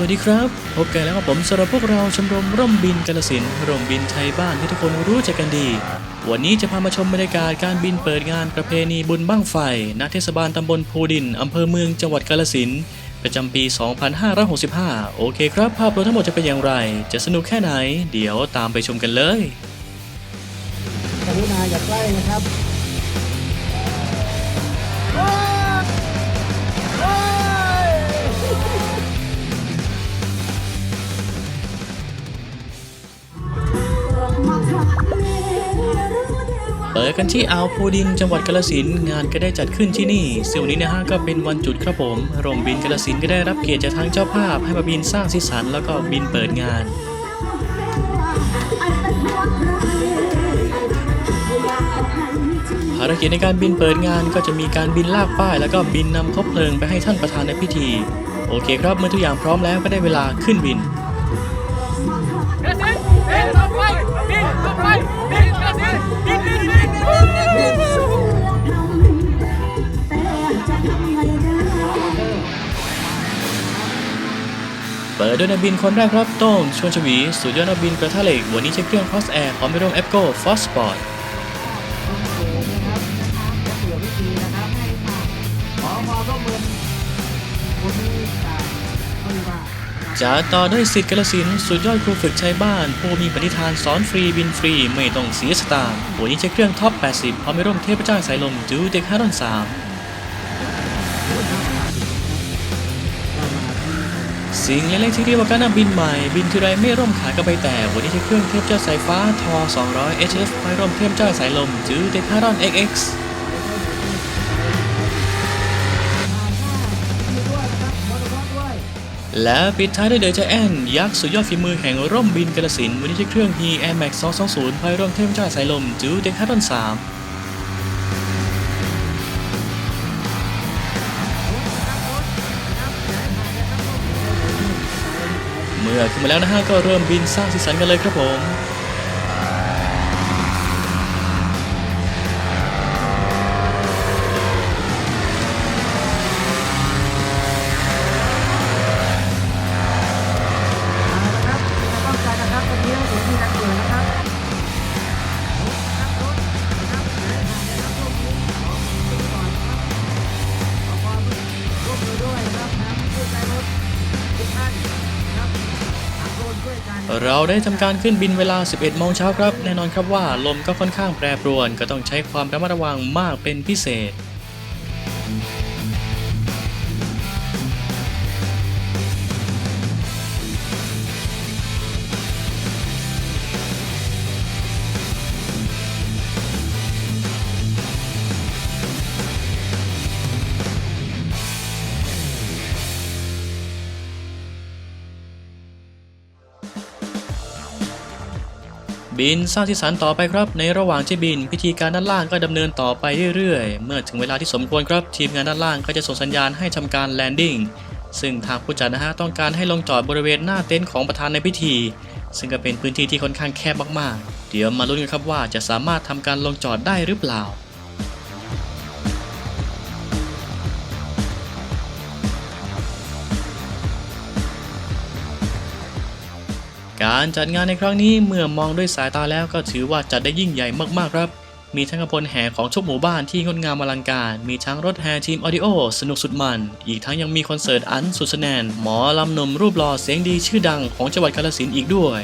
วัสดีครับ พบกันแล้วกับผมสำหรับพวกเราชมรมร่มบินกาลสินร่มบินไทยบ้านที่ทุกคนรู้จักกันดี วันนี้จะพามาชมบรรยากาศการบินเปิดงานประเพณีบุญบั้งไฟณเทศบาลตำบลภูดินอำเภอเมืองจังหวัดกาลสินประจำปี 2565 โอเคครับ ภาพรวมทั้งหมดจะเป็นอย่างไร จะสนุกแค่ไหน เดี๋ยวตามไปชมกันเลยกรุณาอย่าใกล้นะครับ เปิดกันที่อ่าวภูดินจังหวัดกาลสินธุ์งานก็ได้จัดขึ้นที่นี่ซึ่งวันนี้นะฮะก็เป็นวันจุดครับผมโรงบินกาลสินธุ์ก็ได้รับเกียรติจากทางเจ้าภาพ ให้มาบินสร้างสีสันแล้วก็บินเปิดงานภารกิจในการบินเปิดงานก็จะมีการบินลากป้าย แล้วก็บินนำคบเพลิงไปให้ท่านประธานในพิธี โอเคครับเมื่อทุกอย่างพร้อมแล้วก็ได้เวลาขึ้นบิน เปิดด้วยนักบินคนแรกครับโต้งชวนชวี สุดยอดนักบินกระทะเหล็ก วันนี้ใช้เครื่องคอสแอร์พร้อมไปร่วมเอฟโก้ฟอสปอร์ตต้องเสียนะครับจะเผื่อรับขอความร่วมมือคนนี้จากเขาต่อด้วยสิทธิ์กาลสินสุดยอดครูฝึกชายบ้าน ผู้มีปณิธานสอนฟรีบินฟรี ไม่ต้องเสียสตางค์วันนี้ใช้เครื่องท็อป 80พร้อมไปร่วมเทพเจ้าสายลมจูเด็กฮารอน3 สิ่งเล็กๆที่เรียกว่าการบินใหม่ บินทีไรไม่ร่มขากระใบแต่ วันนี้ใช้เครื่องเทพเจ้าสายฟ้าทอ200 HF ไปร่มเทพเจ้าสายลมจูเด็กฮารอน XX และปิดท้ายด้วยเดอร์จแอนยักษ์สุดยอดฝีมือแห่งร่มบินกาลสินวันนี้ใช้เครื่อง He Air Max 220พายร่มเทพเจ้าสายลมจูเด็กฮารอน3 รือขึ้นมาแล้วนะฮะก็เริ่มบินสร้างสีสันกันเลยครับผม เราได้ทำการขึ้นบินเวลา 11 โมงเช้าครับ แน่นอนครับว่าลมก็ค่อนข้างแปรปรวน ก็ต้องใช้ความระมัดระวังมากเป็นพิเศษ บินสร้างสีสันต่อไปครับ ในระหว่างที่บิน พิธีการด้านล่างก็ดำเนินต่อไปเรื่อยๆ เมื่อถึงเวลาที่สมควรครับทีมงานด้านล่างก็จะส่งสัญญาณให้ทำการแลนดิ้งซึ่งทางผู้จัดนะฮะต้องการให้ลงจอดบริเวณหน้าเต็นท์ของประธานในพิธี ซึ่งก็เป็นพื้นที่ที่ค่อนข้างแคบมากๆ เดี๋ยวมาลุ้นกันครับว่าจะสามารถทำการลงจอดได้หรือเปล่า การจัดงานในครั้งนี้เมื่อมองด้วยสายตาแล้วก็ถือว่าจัดได้ยิ่งใหญ่มากๆครับ มีทั้งขบวนแห่ของทุกหมู่บ้านที่งดงามอลังการ มีทั้งรถแห่ทีมออดิโอสนุกสุดมัน อีกทั้งยังมีคอนเสิร์ตอันสุดสแนนหมอลำนมรูปหล่อเสียงดีชื่อดังของจังหวัดกาฬสินธุ์อีกด้วย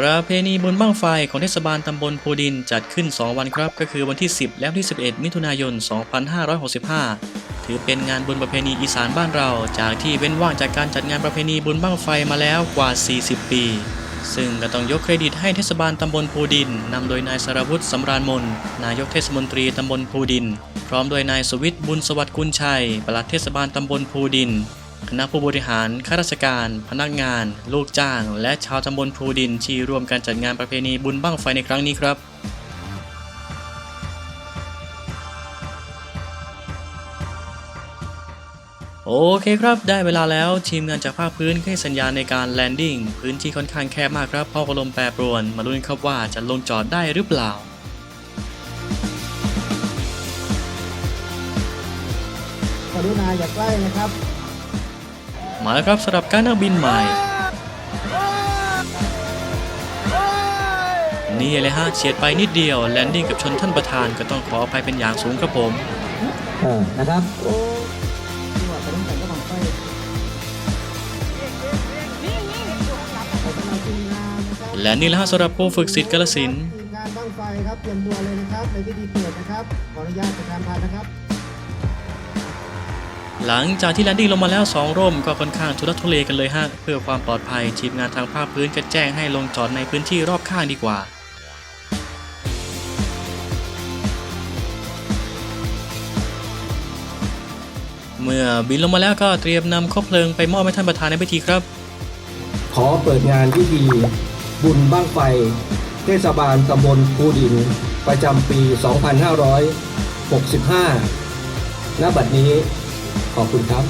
ประเพณีบุญบั้งไฟของเทศบาลตำบลภูดินจัดขึ้น 2 วันครับ ก็คือวันที่ 10 และวันที่ 11 มิถุนายน 2565 ถือเป็นงานบุญประเพณีอีสานบ้านเรา จากที่เว้นว่างจากการจัดงานประเพณีบุญบั้งไฟมาแล้วกว่า 40 ปี ซึ่งก็ต้องยกเครดิตให้เทศบาลตำบลภูดินนำโดยนายสารวุฒิสำราญมนนายกเทศมนตรีตำบลภูดิน พร้อมโดยนายสวิทย์บุญสวัสดิ์กุลชัยปลัดเทศบาลตำบลภูดิน คณะผู้บริหาร ข้าราชการ พนักงาน ลูกจ้าง และชาวตำบลพูดินที่ร่วมการจัดงานประเพณีบุญบั้งไฟในครั้งนี้ครับโอเคครับ ได้เวลาแล้วทีมงานจากภาคพื้นให้สัญญาณในการแลนดิ้งพื้นที่ค่อนข้างแคบมากครับพราะลมแปรปรวน มาลุ้นครับว่าจะลงจอดได้หรือเปล่า กรุณาอย่าใกล้นะครับ มาแล้วครับสำหรับการนักบินใหม่ นี่เลยฮะเฉียดไปนิดเดียวแลนดิ้งกับชนท่านประธานก็ต้องขออภัยเป็นอย่างสูงครับผมเออนะครับโอ้ที่ว่าไปต้องแต่งก็บังไฟขอกำลังทีมงานนะครับและนี่แหละฮะสำหรับผู้ฝึกศิษย์กาลสินธุ์ทีมงานบังไฟครับเตรียมตัวเลยนะครับในพิธีเปิดนะครับขออนุญาตประชาสัมพันธ์นะครับ หลังจากที่แลนดิ้งลงมาแล้ว 2 ร่มก็ค่อนข้างทุรทุเลกันเลยฮะ เพื่อความปลอดภัยทีมงานทางภาคพื้นก็แจ้งให้ลงจอดในพื้นที่รอบข้างดีกว่าเมื่อบินลงมาแล้วก็เตรียมนำคบเพลิงไปมอบให้ท่านประธานในพิธีครับ ขอเปิดงานพิธีบุญบ้างไฟ เทศบาลตำบลภูดิน ประจำปี 2565 ณ บัดนี้ ขอบคุณครับ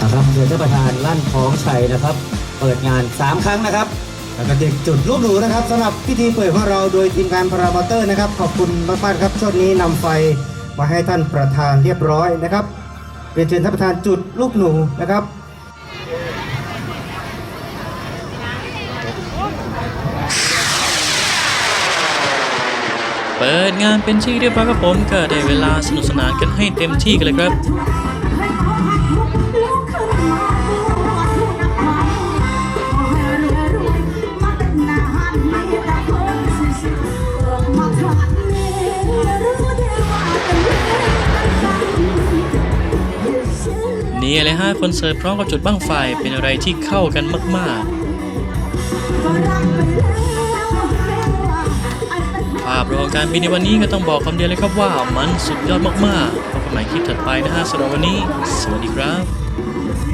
นะครับเรียนท่านประธานลั่นคล้องชัยนะครับ เปิดงาน 3 ครั้งนะครับแล้วก็เด็กจุดลูกหนูนะครับสำหรับพิธีเปิดของเราโดยทีมงานพารามอเตอร์นะครับ ขอบคุณมากๆครับช่วงนี้นำไฟมาให้ท่านประธานเรียบร้อยนะครับเรียนเชิญท่านประธานจุดลูกหนูนะครับ เปิดงานเป็นที่เรียบร้อยครับผมก็ได้เวลาสนุกสนานกันให้เต็มที่กันเลยครับนี่เลยฮะคอนเสิร์ตพร้อมกับจุดบั้งไฟเป็นอะไรที่เข้ากันมาก ๆ ภาพรองการบินในวันนี้ก็ต้องบอกคำเดียวเลยครับว่ามันสุดยอดมากๆพบกันใหม่คลิปถัดไปนะฮะสำหรับวันนี้ สวัสดีครับ